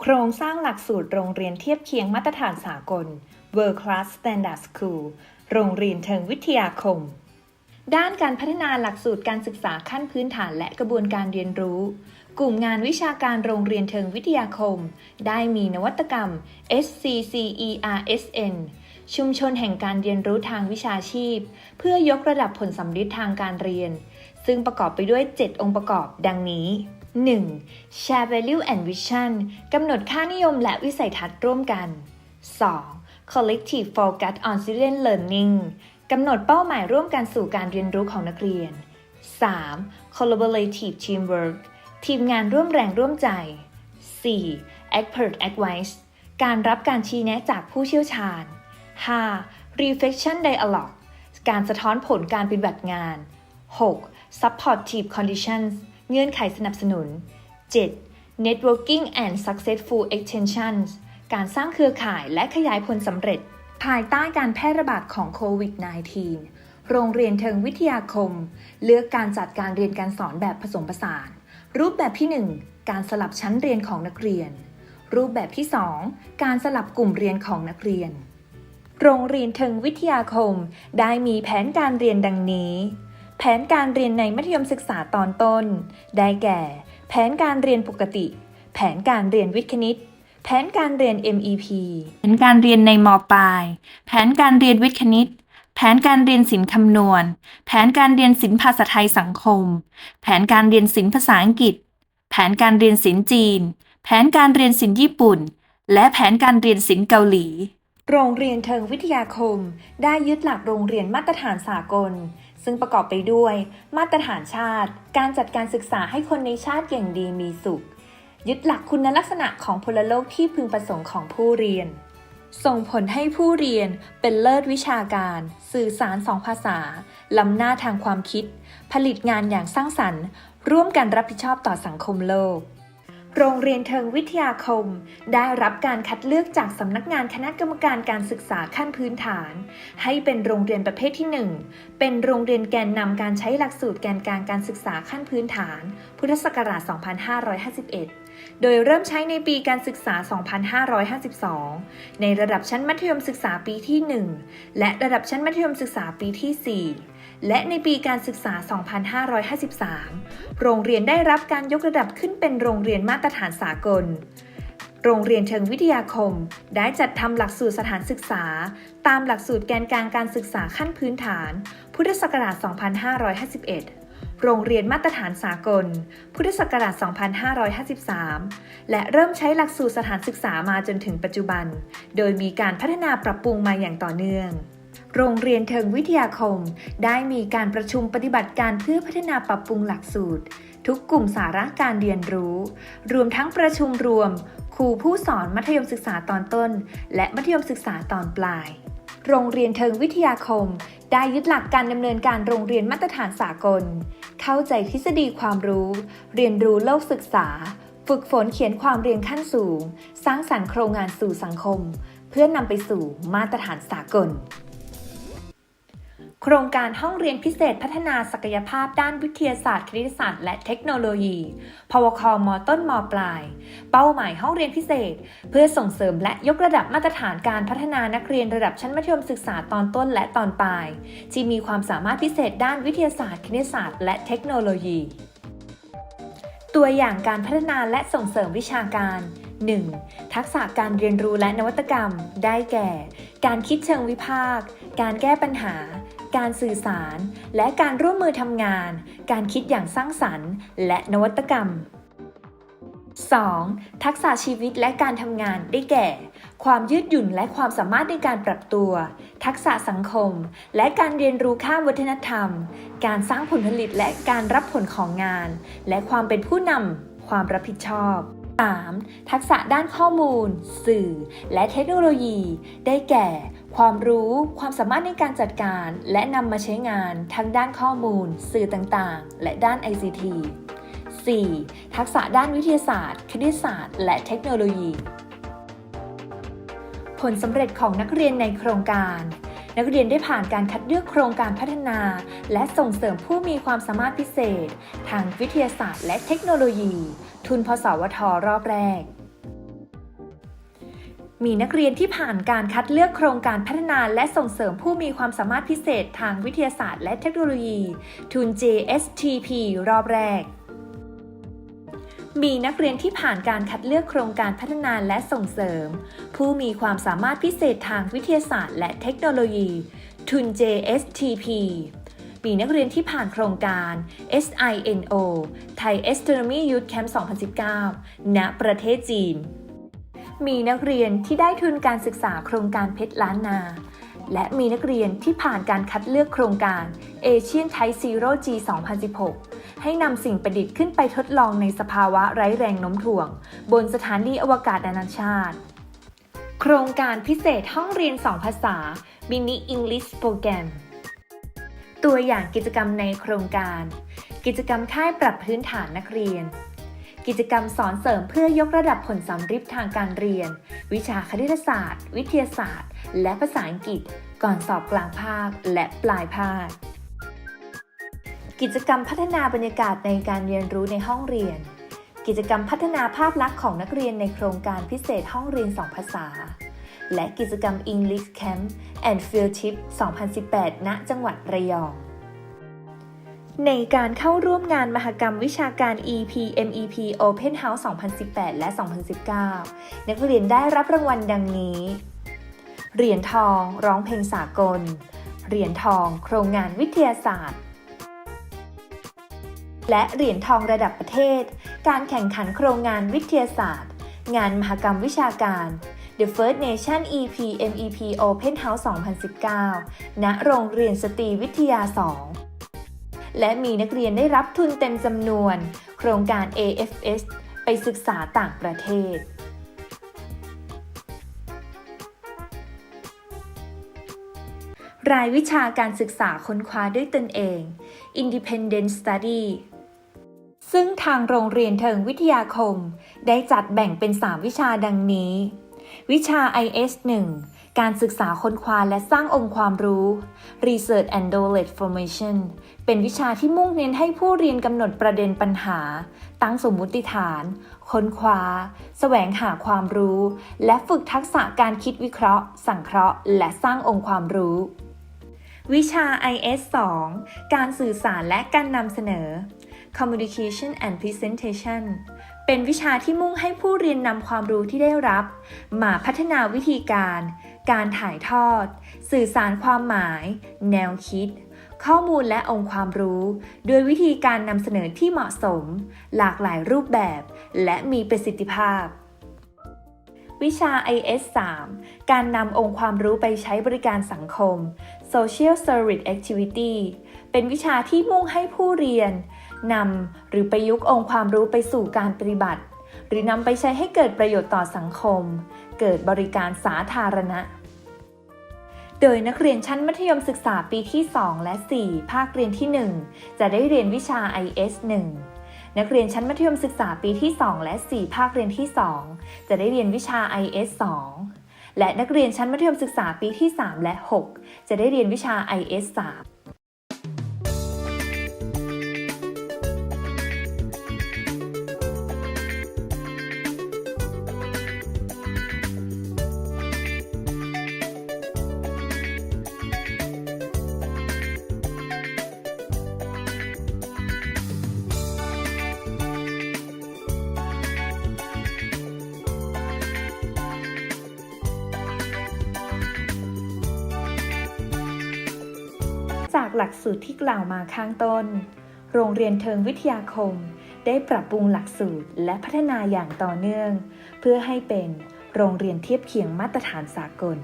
โครงสร้างหลักสูตรโรงเรียนเทียบเคียงมาตรฐานสากล World Class Standard School โรงเรียนเชิงวิทยาคม ด้านการพัฒนาหลักสูตรการศึกษาขั้นพื้นฐานและกระบวนการเรียนรู้ กลุ่มงานวิชาการโรงเรียนเชิงวิทยาคม ได้มีนวัตกรรม SCCERSN ชุมชนแห่งการเรียนรู้ทางวิชาชีพ เพื่อยกระดับผลสัมฤทธิ์ทางการเรียน ซึ่งประกอบไปด้วย 7 องค์ประกอบดังนี้ 1. Share Value and Vision กำหนดค่านิยมและวิสัยทัศน์ร่วมกัน 2. Collective Focus on Student Learning กำหนดเป้าหมายร่วมกันสู่การเรียนรู้ของนักเรียน 3. Collaborative Teamwork ทีมงานร่วมแรงร่วมใจ 4. Expert Advice การรับการชี้แนะจากผู้เชี่ยวชาญ 5. Reflection Dialogue การสะท้อนผลการปฏิบัติงาน 6. Supportive Conditions เงื่อนไขสนับสนุน 7. Networking and Successful Extensions การสร้างเครือข่ายและขยายผลสำเร็จ ภายใต้การแพร่ระบาดของโควิด -19 โรงเรียนเทิงวิทยาคม เลือกการจัดการเรียนการสอนแบบผสมผสาน รูปแบบที่ 1 การสลับชั้นเรียนของนักเรียน รูปแบบที่ 2 การสลับกลุ่มเรียนของนักเรียน โรงเรียนเทิงวิทยาคม ได้มีแผนการเรียนดังนี้ แผนการเรียนในมัธยมศึกษาตอนต้น ได้แก่ แผนการเรียนปกติ แผนการเรียนวิทย์คณิต แผนการเรียน MEP แผนการเรียนในมปลาย แผนการเรียนวิทย์คณิต แผนการเรียนศิลป์คำนวณ แผนการเรียนศิลป์ภาษาไทยสังคม แผนการเรียนศิลป์ภาษาอังกฤษ แผนการเรียนศิลป์จีน แผนการเรียนศิลป์ญี่ปุ่น และแผนการเรียนศิลป์เกาหลี โรงเรียนเทิงวิทยาคม ได้ยึดหลักโรงเรียนมาตรฐานสากล ซึ่งประกอบไปด้วย มาตรฐานชาติ การจัดการศึกษาให้คนในชาติอย่างดีมีสุข ยึดหลักคุณลักษณะของพลโลกที่พึงประสงค์ของผู้เรียน ส่งผลให้ผู้เรียนเป็นเลิศวิชาการ สื่อสารสองภาษา ล้ำหน้าทางความคิด ผลิตงานอย่างสร้างสรรค์ ร่วมกันรับผิดชอบต่อสังคมโลก โรงเรียนเทิงวิทยาคม ได้รับการคัดเลือกจากสำนักงานคณะกรรมการการศึกษาขั้นพื้นฐาน ให้เป็นโรงเรียนประเภทที่ 1 เป็นโรงเรียนแกนนำการใช้หลักสูตรแกนกลางการศึกษาขั้นพื้นฐาน พุทธศักราช 2551 โดยเริ่มใช้ในปีการศึกษา 2552 ในระดับชั้นมัธยมศึกษาปีที่ 1 และระดับชั้นมัธยมศึกษาปีที่ 4 และในปีการศึกษา 2553 โรงเรียนได้รับการยกระดับขึ้นเป็นโรงเรียนมาตรฐานสากล โรงเรียนเชิงวิทยาคม ได้จัดทำหลักสูตรสถานศึกษา ตามหลักสูตรแกนกลางการศึกษาขั้นพื้นฐาน พุทธศักราช 2551 โรงเรียนมาตรฐานสากล พุทธศักราช 2553 และเริ่มใช้หลักสูตรสถานศึกษามาจนถึงปัจจุบัน โดยมีการพัฒนาปรับปรุงมาอย่างต่อเนื่องโรงเรียนเทิงวิทยาคม ได้มีการประชุมปฏิบัติการเพื่อพัฒนาปรับปรุงหลักสูตร ทุกกลุ่มสาระการเรียนรู้ รวมทั้งประชุมรวม ครูผู้สอนมัธยมศึกษาตอนต้น และมัธยมศึกษาตอนปลาย โรงเรียนเทิงวิทยาคม ได้ยึดหลักการดำเนินการโรงเรียนมาตรฐานสากล เข้าใจทฤษฎีความรู้ เรียนรู้โลกศึกษา ฝึกฝนเขียนความเรียนขั้นสูง สร้างสรรค์โครงงานสู่สังคม เพื่อนนำไปสู่มาตรฐานสากล โครงการห้องเรียนพิเศษพัฒนาศักยภาพด้านวิทยาศาสตร์คณิตศาสตร์และเทคโนโลยี พวคมต้นมปลาย เป้าหมายห้องเรียนพิเศษ เพื่อส่งเสริมและยกระดับมาตรฐานการพัฒนานักเรียนระดับชั้นมัธยมศึกษาตอนต้นและตอนปลาย ที่มีความสามารถพิเศษด้านวิทยาศาสตร์คณิตศาสตร์และเทคโนโลยี ตัวอย่างการพัฒนาและส่งเสริมวิชาการ 1. ทักษะการเรียนรู้และนวัตกรรม ได้แก่ การคิดเชิงวิพากษ์ การแก้ปัญหา การสื่อสาร และการร่วมมือทำงาน การคิดอย่างสร้างสรรค์ และนวัตกรรม 2. ทักษะชีวิตและการทำงานได้แก่ ความยืดหยุ่นและความสามารถในการปรับตัว ทักษะสังคม และการเรียนรู้ข้ามวัฒนธรรม การสร้างผลผลิตและการรับผลของงาน และความเป็นผู้นำความรับผิดชอบ 3. ทักษะด้านข้อมูล สื่อ และเทคโนโลยี ได้แก่ ความรู้ ความสามารถในการจัดการ และนำมาใช้งานทั้งด้านข้อมูล สื่อต่างๆ และด้าน ICT 4. ทักษะด้านวิทยาศาสตร์ คณิตศาสตร์ และเทคโนโลยี ผลสำเร็จของนักเรียนในโครงการ นักเรียนได้ผ่านการคัดเลือกโครงการพัฒนา และส่งเสริมผู้มีความสามารถพิเศษ ทางวิทยาศาสตร์และเทคโนโลยี ทุนพสวทรอบแรก มีนักเรียนที่ผ่านการคัดเลือกโครงการพัฒนา และส่งเสริมผู้มีความสามารถพิเศษทางวิทยาศาสตร์ และเทคโนโลยี ทุน JSTP รอบแรก มีนักเรียนที่ผ่านการคัดเลือกโครงการพัฒนาและส่งเสริม ผู้มีความสามารถพิเศษทางวิทยาศาสตร์ และเทคโนโลยี ทุน JSTP มีนักเรียนที่ผ่านโครงการ SINO Thai Astronomy Youth Camp 2019 ณ ประเทศจีน มีนักเรียนที่ได้ทุนการศึกษาโครงการเพชรล้านนา และมีนักเรียนที่ผ่านการคัดเลือกโครงการ Asian Type Zero G 2016 ให้นำสิ่งประดิษฐ์ขึ้นไปทดลองในสภาวะไร้แรงโน้มถ่วง บนสถานีอวกาศนานาชาติ โครงการพิเศษห้องเรียน 2 ภาษา Mini English Program ตัวอย่างกิจกรรมในโครงการ กิจกรรมค่ายปรับพื้นฐานนักเรียน กิจกรรมสอนเสริมเพื่อยกระดับผลสำฤทธิ์ทางการเรียน วิชาคณิตศาสตร์ วิทยาศาสตร์ และภาษาอังกฤษก่อนสอบกลางภาคและปลายภาค กิจกรรมพัฒนาบรรยากาศในการเรียนรู้ในห้องเรียน กิจกรรมพัฒนาภาพลักษณ์ของนักเรียนในโครงการพิเศษห้องเรียน 2 ภาษา และกิจกรรม English Camp and Field Trip 2018 ณ จังหวัดระยองในการเข้าร่วมงานมหกรรมวิชาการ EP MEP Open House 2018 และ 2019 นักเรียนได้รับรางวัลดังนี้ เหรียญทอง ร้องเพลงสากล เหรียญทอง โครงงานวิทยาศาสตร์ และเหรียญทองระดับประเทศ การแข่งขันโครงงานวิทยาศาสตร์ งานมหกรรมวิชาการ The First Nation EP MEP Open House 2019 ณ โรงเรียนสตรีวิทยา 2 และมีนักเรียนได้รับทุนเต็มจำนวน โครงการ AFS ไปศึกษาต่างประเทศ รายวิชาการศึกษาค้นคว้าด้วยตนเอง Independent Study ซึ่งทางโรงเรียนเทิงวิทยาคม ได้จัดแบ่งเป็น 3 วิชาดังนี้ วิชา IS 1 การศึกษาค้นคว้าและสร้างองค์ความรู้ Research and Knowledge Formation เป็นวิชาที่มุ่งเน้นให้ผู้เรียนกำหนดประเด็นปัญหา ตั้งสมมุติฐาน ค้นคว้า แสวงหาความรู้ และฝึกทักษะการคิดวิเคราะห์ สังเคราะห์ และสร้างองค์ความรู้ วิชา IS 2 การสื่อสารและการนำเสนอ Communication and Presentation เป็นวิชาที่มุ่งให้ผู้เรียนนำความรู้ที่ได้รับ มาพัฒนาวิธีการ การถ่ายทอด สื่อสารความหมาย แนวคิด ข้อมูลและองค์ความรู้โดยวิธีการนำเสนอที่เหมาะสม หลากหลายรูปแบบ และมีประสิทธิภาพ วิชา IS 3 การนำองค์ความรู้ไปใช้บริการสังคม Social Service Activity เป็นวิชาที่มุ่งให้ผู้เรียนนำหรือประยุกต์องค์ความรู้ไปสู่การปฏิบัติ หรือนำไปใช้ให้เกิดประโยชน์ต่อสังคม เกิดบริการสาธารณะ โดยนักเรียนชั้นมัธยมศึกษาปีที่ 2 และ 4 ภาคเรียนที่ 1 จะได้เรียนวิชา IS 1 นักเรียนชั้นมัธยมศึกษาปีที่ 2 และ 4 ภาคเรียนที่ 2 จะได้เรียนวิชา IS 2 และนักเรียนชั้นมัธยมศึกษาปีที่ 3 และ 6 จะได้เรียนวิชา IS 3 จากหลักสูตรที่กล่าวมาข้างต้น โรงเรียนเทิงวิทยาคม ได้ปรับปรุงหลักสูตรและพัฒนาอย่างต่อเนื่อง เพื่อให้เป็นโรงเรียนเทียบเคียงมาตรฐานสากล